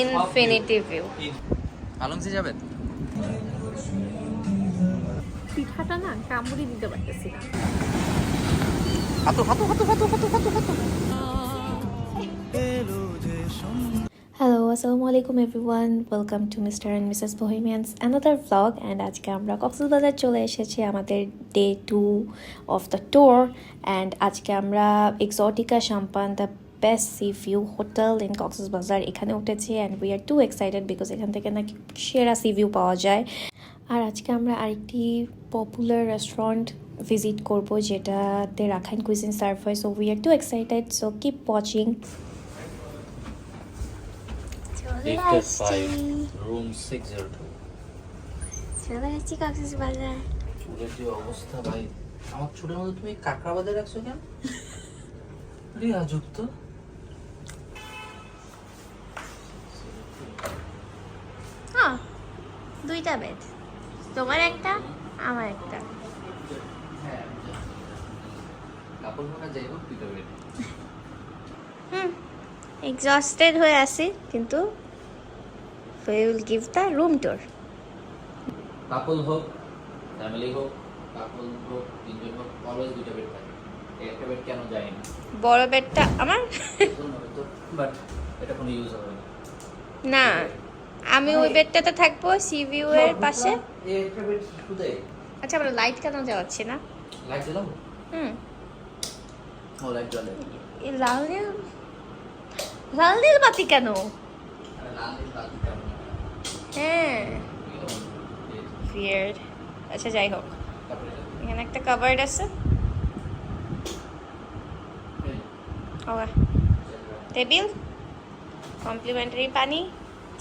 Infinity view আলংসি যাবে পিঠাটা না কামড়ি দিতে পারতেছি না। হাতু হাতু হাতু হাতু হাতু হাতু হাতু হ্যালো আসসালামু আলাইকুম everyone welcome to Mr and Mrs Bohemians another vlog and আজকে আমরা কক্সবাজার চলে এসেছি আমাদের day two of the tour and আজকে আমরা Exotica Shampan the best sea view hotel in Cox's Bazar এখানে উঠেছি and we are too excited because এখান থেকে নাকি সেরা সি ভিউ পাওয়া যায়। আর আজকে আমরা আরেকটি পপুলার রেস্টুরেন্ট ভিজিট করব যেটাতে রাখাইন কুইজিন সার্ভ হয়। So we are too excited so keep watching room six zero two চলে যাচ্ছি কক্সবাজার চুলের যে অবস্থা ভাই আমার চুলের মধ্যে তুমি কাঁকড়া বাঁধে রাখছো কেন? রে আজব তো হ্যাঁ দুইটা বেড তোমার একটা আমার একটা। হুম এক্সস্টেড হয়ে আছি কিন্তু will give the room tour couple হোক ফ্যামিলি হোক কাপল হোক তিনজন হোক অলওয়েজ দুইটা বেড থাকে। একটা বেড কেন যায় না? বড় বেডটা আমার? বাট এটা কোনো ইউজ হবে না। না। আমি ওই বেডটাতে থাকব সি ভিউ এর পাশে। আচ্ছা আমরা লাইট কেন জ্বালাচ্ছি না? লাইট জ্বালাবো? হুম। ও লাইট জ্বালে এই লাল নীল? লাল নীল বাতি কেন? হ্যাঁ। ফিয়ার্ড আচ্ছা যাই হোক। এখানে একটা কাভার্ড আছে। টেবিল কমপ্লিমেন্টারি পানি?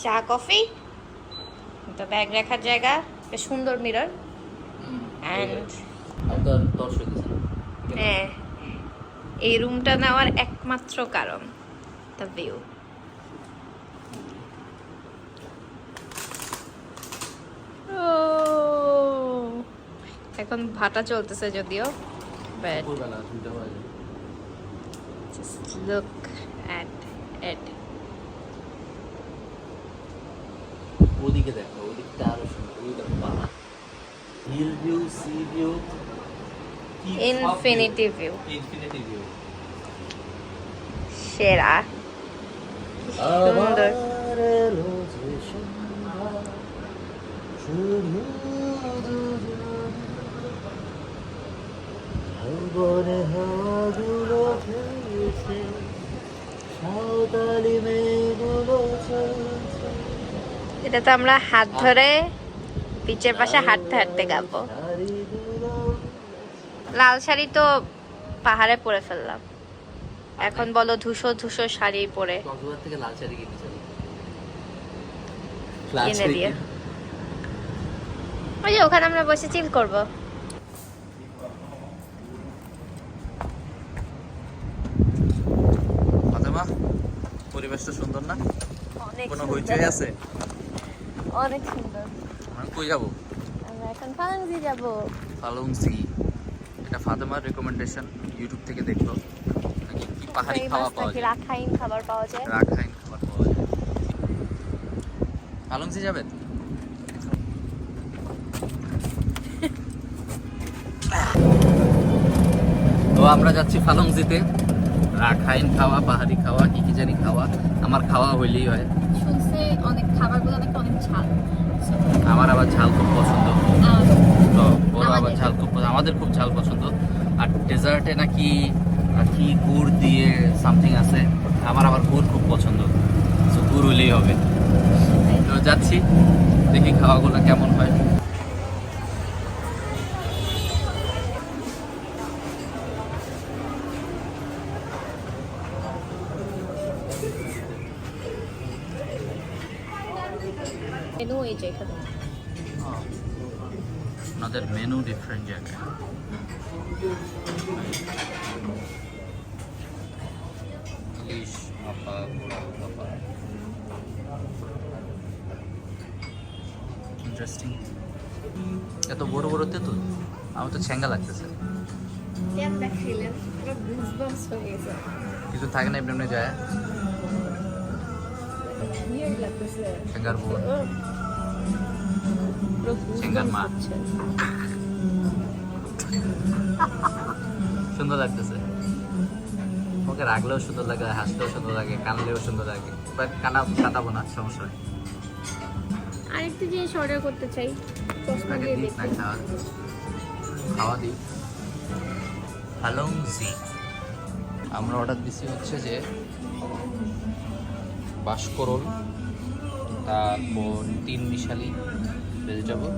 চা কফি? তো ব্যাগ রাখার জায়গা সুন্দর মিরর অ্যান্ড হ্যাঁ এই রুমটা নেওয়ার একমাত্র কারণ দ্য ভিউ এখন ভাটা চলতেছে যদিও but just look at it. ওদিকে দেখো ওদিকটা আরও সুন্দর ওই দেখো পাহাড় hill view sea view infinity view infinity view সেরা। সুন্দর। খেয়েছে। সাঁওতালি মেয়েগুলো চলছে এটা তো আমরা হাত ধরে বিচের পাশে হাঁটতে হাঁটতে গাবো। লাল শাড়ি তো পাহাড়ে পরে ফেললাম। এখন বলো ধূসো ধূসো শাড়ি পরে। থেকে লাল শাড়ি কিনে দিয়ে ওই যে ওখানে আমরা বসে চিল করব। পরিবেশটা সুন্দর না? কোনো হইচই আছে? অনেক সুন্দর। আমি কই যাব? আমরা এখন ফালাংজি যাব। ফালুংসি এটা ফাতেমার রেকমেন্ডেশন ইউটিউব থেকে দেখল। নাকি কি পাহাড়ি খাওয়া পাওয়া যায়? রাখাইন খাবার পাওয়া যায়? রাখাইন খাবার পাওয়া যায়। ফালুংসি যাবেন তো আমরা যাচ্ছি ফালুংজিতে রাখাইন খাওয়া পাহাড়ি খাওয়া কি কি জানি খাওয়া। আমার খাওয়া হইলেই হয়। অনেক খাবারগুলো নাকি অনেক ঝাল। আমার আবার ঝাল খুব পছন্দ। তো ওর আবার ঝাল খুব আমাদের খুব ঝাল পছন্দ। আর ডেজার্টে নাকি আর কি গুড় দিয়ে সামথিং আছে আমার আবার গুড় খুব পছন্দ। তো গুড় হলেই হবে। তো যাচ্ছি দেখি খাওয়াগুলো কেমন হয়। মেনু এই যে এখানে। ওনাদের মেনু ডিফারেন্ট জায়গায়। ইলিশ মাপা মাপা ইন্টারেস্টিং এত বড় বড় তেঁতুল? আমার তো ছ্যাঙ্গা লাগতেছে। কিছু থাকে না এমনি যায়। চেঙ্গার বোন উহ। পুরো চেঙ্গার মা। সুন্দর লাগতেছে। ওকে রাখলেও সুন্দর লাগে হাসলেও সুন্দর লাগে কানলেও সুন্দর লাগে। বাট কানা কাটাবো না সমস্যা নেই। আরেকটা জিনিস অর্ডার করতে চাই। চশমা দিয়ে দেখি। খাওয়া দিই। হালংজি আমরা অর্ডার দিছি হচ্ছে যে বাসকরল তারপর তিন মিশালি ভেজিটেবল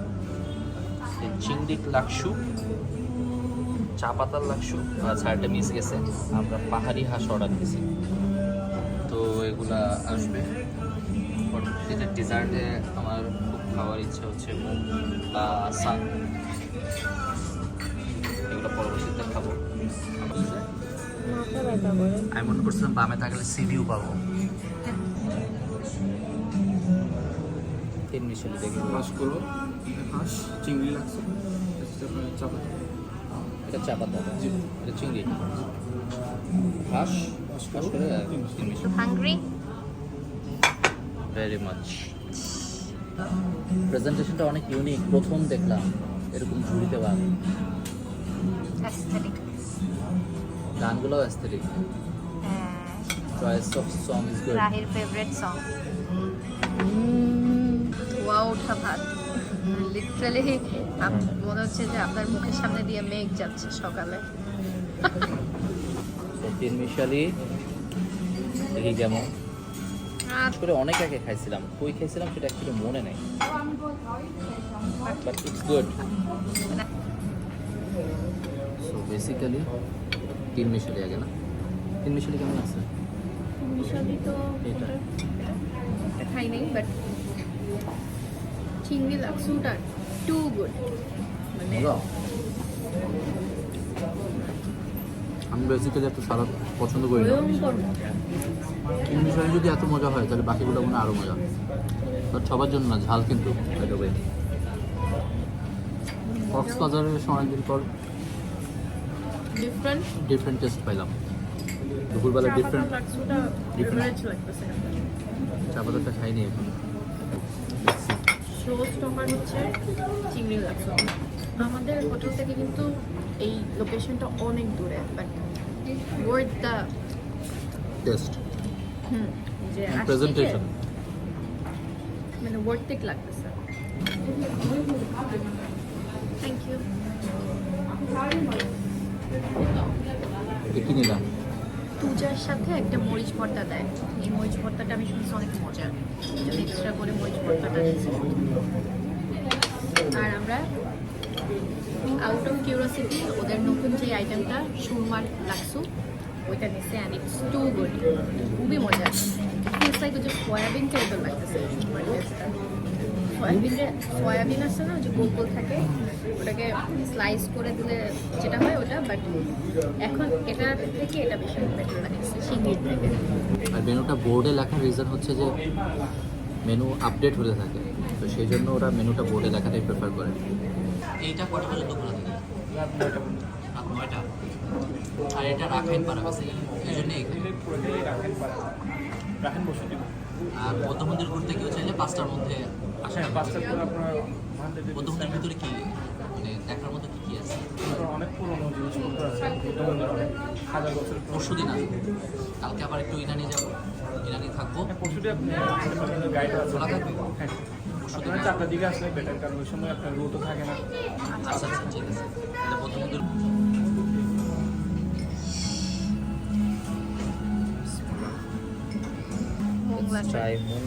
চিংড়ি লাকসু চা পাতার লাকসু আর সাইডে মিস গেছে। আমরা পাহাড়ি হাঁস অর্ডার দিয়েছি। তো এগুলা আসবে। পরবর্তীতে ডিজার্টে আমার খুব খাওয়ার ইচ্ছা হচ্ছে বা এগুলো পরবর্তীতে খাব। আমি মনে করছিলাম বামে থাকলে সিভিউ পাবো। তিন মিশালি দেখি। মাছ করো হাঁস চিংড়ি লাগছে। চাপা এটা চা পাতা এটা চিংড়ি। হাঁস হাঁস করে তিন মিশালি হাংরি ভেরি মাচ প্রেজেন্টেশনটা অনেক ইউনিক প্রথম দেখলাম। এরকম ঝুড়িতে বা গানগুলো aesthetic choice of song is good রাহির favourite song ওঠা ভাত। লিটারালি মনে হচ্ছে যে আপনার মুখের সামনে দিয়ে মেঘ যাচ্ছে সকালে। তিন মিশালি দেখি কেমন করে অনেক আগে খাইছিলাম। কই খাইছিলাম সেটা অ্যাকচুয়ালি মনে নেই। But it's good so basically তিন মিশালি আগে না? তিন মিশালি কেমন আছে? মিশালি তো। এটা। খাই নাই বাট চিংড়ি লাক্সুটা টু গুড মানে আমি বেসিক্যালি একটা সালাদ পছন্দ করি না। মজা যদি এত মজা হয় তাহলে বাকিগুলো মনে আরও মজা। বাট সবার জন্য না ঝাল কিন্তু কক্সবাজারের সময় অনেকদিন পর ডিফারেন্ট ডিফারেন্ট টেস্ট পাইলাম। দুপুরবেলা ডিফারেন্ট. লাগতেছে। চা পাতাটা খাইনি এখন। স্লো স্টমার হচ্ছে চিংড়ি লাক্সু আমাদের হোটেল থেকে কিন্তু এই লোকেশনটা অনেক দূরে but worth the taste hmm যে প্রেজেন্টেশন মানে ওয়ার্থিক লাগতেছে। থ্যাংক ইউ কি নিলাম পূজার সাথে একটা মরিচ ভর্তা দেয়। এই মরিচ ভর্তাটা আমি শুনছি অনেক মজার। যদি এক্সট্রা করে মরিচ ভর্তাটা দিচ্ছে আর আমরা আউট অফ কিউরিয়াসিটি ওদের নতুন যে আইটেমটা সুরমার লাক্সু, ওইটা নিচ্ছে অ্যান্ড ইটস টু গুড খুবই মজা ফিলস লাইক ওই যে সয়াবিন টাইপের লাগতেছে সুরমার টেস্টটা সয়াবিনের সয়াবিন আছে না যে গোল গোল থাকে ওটাকে স্লাইস করে দিলে যেটা হয় ওটা বাট এখন এটা থেকে এটা বেশি বেটার লাগছে শিঙ্গির থেকে। আর মেনুটা বোর্ডে লেখার রিজন হচ্ছে যে মেনু আপডেট হতে থাকে তো সেই জন্য ওরা মেনুটা বোর্ডে লেখাটাই প্রেফার করে। এইটা কটা পর্যন্ত খোলা থাকে? রাত নয়টা আর এটা রাখাইন পারা গেছে এই জন্য রাখেন বসে আর বৌদ্ধ মন্দির ঘুরতে কেউ চাইলে পাঁচটার মধ্যে বৌদ্ধ মন্দিরের ভিতরে কি মানে দেখার মতো কি কি আছে? অনেক পুরোনো জিনিসপত্র আছে অনেক হাজার বছর পরশু দিন আসব। কালকে আবার একটু ইরানি যাব। ইরানি থাকব। পরশুটি আপনি গাইড খোলা থাকবে? হ্যাঁ পরশু দিন আপনার চারটার দিকে আসলে বেটার কারণ ওই সময় আপনার রুটও থাকে না। আচ্ছা আচ্ছা ঠিক আছে। মন্দির মোংলা try Moon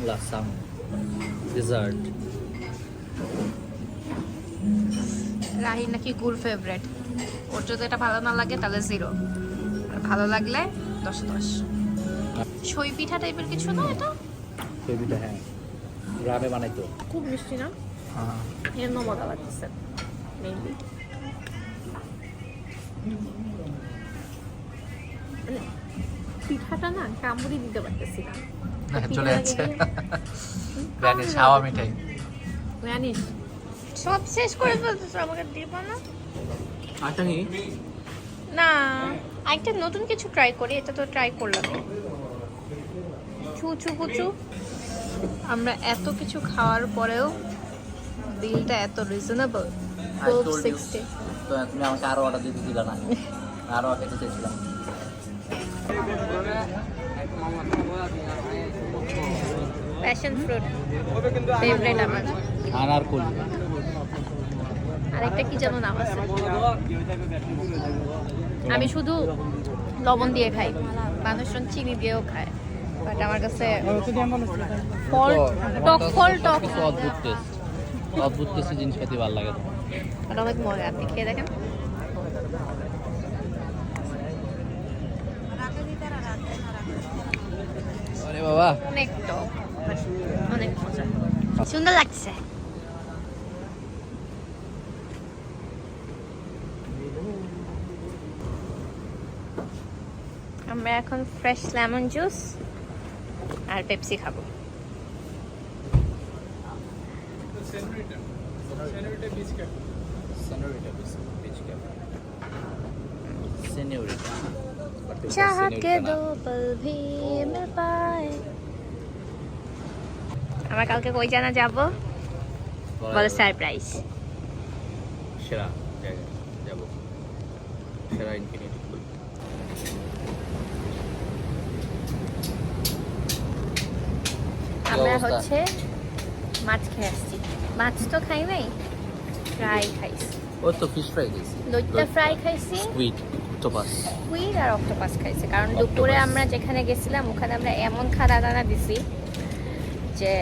dessert. রাহির নাকি গুল ফেভারিট ওর যদি এটা ভালো না লাগে তাহলে জিরো ভালো লাগলে দশ দশ। ছই পিঠা টাইপের কিছু না এটা? বেবিটা হ্যাঁ। গ্রামে বানাইতো খুব মিষ্টি না? হ্যাঁ। এর মজা লাগতেছে মেইনলি মানে পিঠাটা না কামড়ি দিতে পারতেছি না। চলে যাচ্ছে। জানি ছাওয়া মিঠাই। জানিস সব শেষ করে ফেলতেছো আমাকে দিব না? আটা কি না একটা নতুন কিছু ট্রাই করি এটা তো ট্রাই করলাম। চু চু কুচু আমরা এত কিছু খাওয়ার পরেও বিলটা এত রিজনেবল you. সিক্সটি তো তুমি আমাকে আরও অর্ডার দিতে দিলা না। আরও খেতে চেয়েছিলাম। প্যাশন ফ্রুট ফেভারিট আমার। আনারকুল আরেকটা কি যেন নাম আছে? আমি শুধু লবণ দিয়ে খাই। মানুষজন চিনি দিয়েও খায়। বাট আমার কাছে ফল টক ফল টক অদ্ভুত টেস্ট অদ্ভুত টেস্ট জিনিসপাতি ভালো লাগে আর অনেক মজা। আপনি খেয়ে দেখেন। আরে বাবা। অনেক টক। but অনেক মজা সুন্দর লাগছে আমরা এখন ফ্রেশ লেমন জুস আর পেপসি খাবো সেনিয়রিটা चाह के दो पल भी मिल पाए আমরা কালকে কই জানা যাব? বলো সারপ্রাইজ সেরা জায়গা যাব। সেরা ইনফিনিটি পুল আমরা হচ্ছে মাছ খেয়ে আসছি। মাছ তো খাই নাই ফ্রাই খাইছি। ও তো ফিশ ফ্রাই দিয়েছি লইট্টা ফ্রাই খাইছি। সুইট অক্টোপাস কুইর আর অক্টোপাস খাইছি কারণ দুপুরে আমরা যেখানে গেছিলাম ওখানে আমরা এমন খানা দানা দিছি যে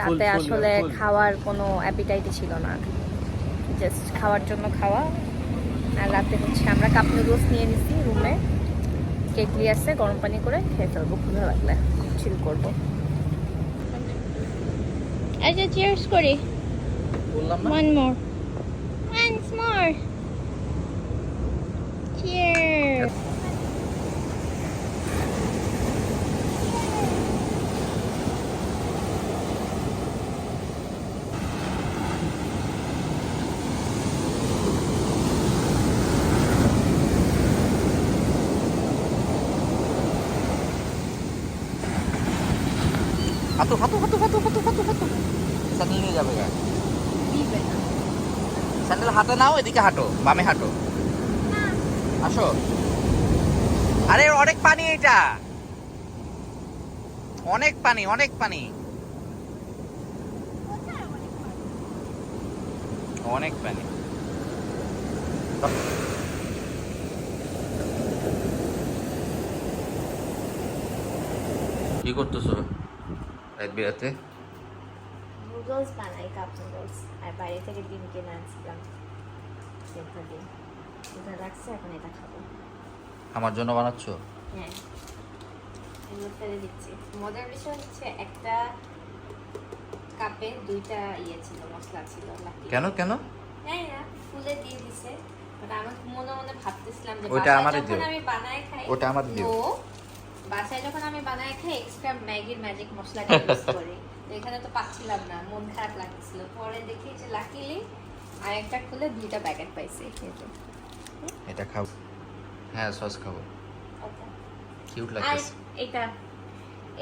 রাতে আসলে খাওয়ার কোনো অ্যাপিটাইটই ছিল না। জাস্ট খাওয়ার জন্য খাওয়া। আর রাতে হচ্ছে আমরা কাপ নুডলস নিয়ে নিছি রুমে কেটলি আছে গরম পানি করে খেয়ে ফেলব খুব ভালো লাগলে চিল করব। আচ্ছা চিয়ার্স করি। বললাম না। One more. Once more. Sandal নিয়ে যাবে গা। স্যান্ডেল হাতে নাও এদিকে হাঁটো বামে হাঁটো। আসো। আরে অনেক পানি এটা অনেক পানি অনেক পানি। অনেক পানি। কি করতেছো? রাত বিরাতে? নুডলস বানাই কাপ নুডলস আর বাইরে থেকে ডিম কিনে আনছিলাম। ডিম। এটা রাখছে এখন এটা খাব। আমার জন্য বানাচ্ছো? হ্যাঁ। ফেলে দিচ্ছি। মজার বিষয় হচ্ছে একটা কাপে দুইটা ইয়ে ছিল মশলা ছিল। কেন কেন? জানি না ফুলে দিয়ে দিছে। বাট আমি মনে মনে ভাবতেছিলাম যে বাসায় আমারে দিও। আমি বানায় খাই ওটা আমারে দিও। বাসায় যখন আমি বানায় খাই এক্সট্রা ম্যাগির ম্যাজিক মশলাটা ইউজ করি। এখানে তো পাচ্ছিলাম না মন খারাপ লাগছিল। পরে দেখি যে লাকিলি আরেকটা খুলে দুইটা প্যাকেট পাইছি এটা খাও হ্যাঁ সস খাব। কিউট আর লাগতেছে। এটা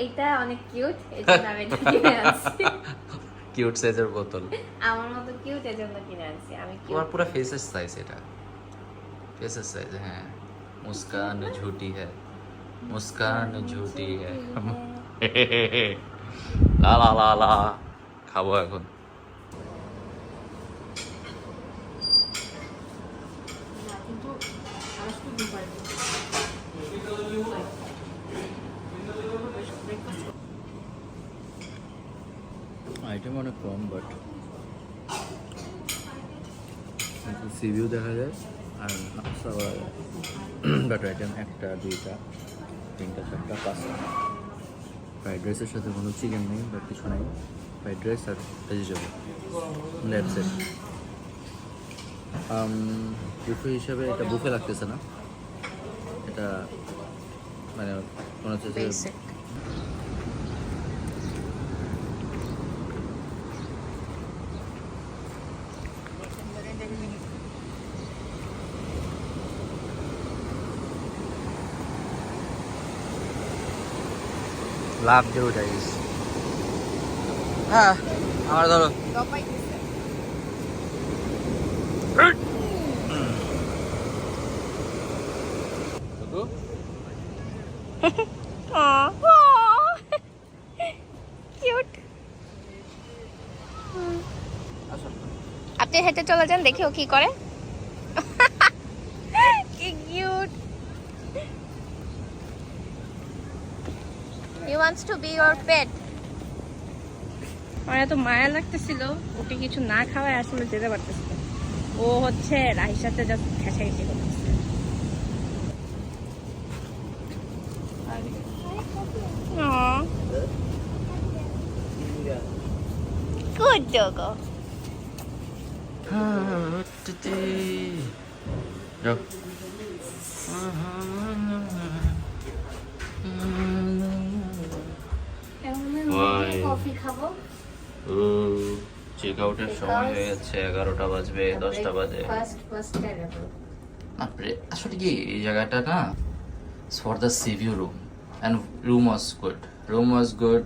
এটা অনেক কিউট এই জন্য আমি এটা কিনে আনছি। কিউট সাইজের বোতল। আমার মতো কিউট এই জন্য কিনে আনছি আমি কিউট পুরো ফেসের সাইজ এটা। ফেসের সাইজ হ্যাঁ। মুস্কান ঝুটি হ্যাঁ। মুস্কান ঝুটি লা লা লা খাব এখন। আইটেম অনেক কম বাট সিভিউ দেখা যায়, আর বাট আইটেম একটা, দুইটা। তিনটা চারটা পাঁচটা। ফ্রাইড রাইসের সাথে কোনো চিকেন নেই বা কিছু নেই। ফ্রাইড রাইস আর ভেজিটেবল দ্যাটস ইট বুফে হিসাবে এটা বুফে লাগতেছে না। এটা মানে মনে হচ্ছে যে বেসিক লাভ জরুর হ্যাঁ। আমার ধরো। আপনি হেঁটে চলে যান দেখি ও কি করে। He wants to be your pet আমার এত মায়া লাগতেছিল ওকে কিছু না খাওয়ায় আসলে যেতে পারতেছিল ও হচ্ছে রাহির সাথে জাস্ট খেসাখেসি করতেছে. Good doggo. যাও Why? চেক আউটের সময় হয়ে যাচ্ছে এগারোটা বাজবে দশটা বাজে। আসলে কি এই জায়গাটা না? For the sea view room and room was good room was good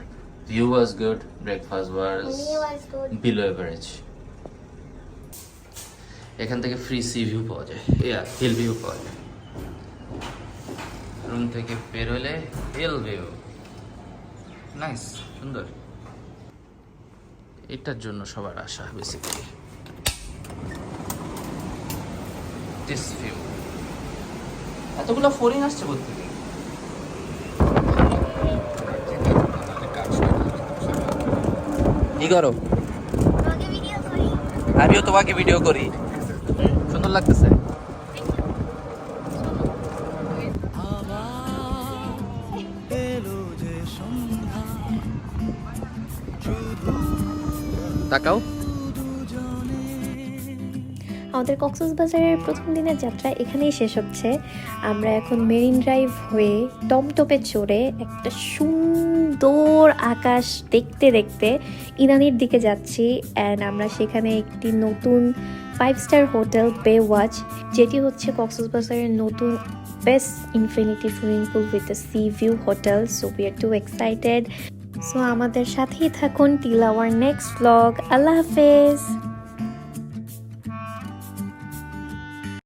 view was good breakfast was below average এখান থেকে ফ্রি সি ভিউ পাওয়া যায়। ইয়া হিল ভিউ পাওয়া যায়। রুম থেকে বেরোলে হিল ভিউ নাইস সুন্দর। এটার জন্য সবার আশা বেসিক্যালি দিস ভিউ এতগুলো ফোরিং আসছে বলতে কি করো? আমিও তোমাকে ভিডিও করি। সুন্দর লাগতেছে। তাকাও। আমাদের কক্সবাজারের প্রথম দিনের যাত্রা এখানেই শেষ হচ্ছে। আমরা এখন মেরিন ড্রাইভ হয়ে টমটপে চড়ে একটা সুন্দর আকাশ দেখতে দেখতে ইরানির দিকে যাচ্ছি। অ্যান্ড আমরা সেখানে একটি নতুন five star hotel Bay Watch যেটি হচ্ছে কক্সবাজারের নতুন best infinity swimming pool with sea view hotel so we are too excited so আমাদের সাথেই থাকুন টিল আওয়ার নেক্সট ব্লগ আল্লাহ হাফেজ।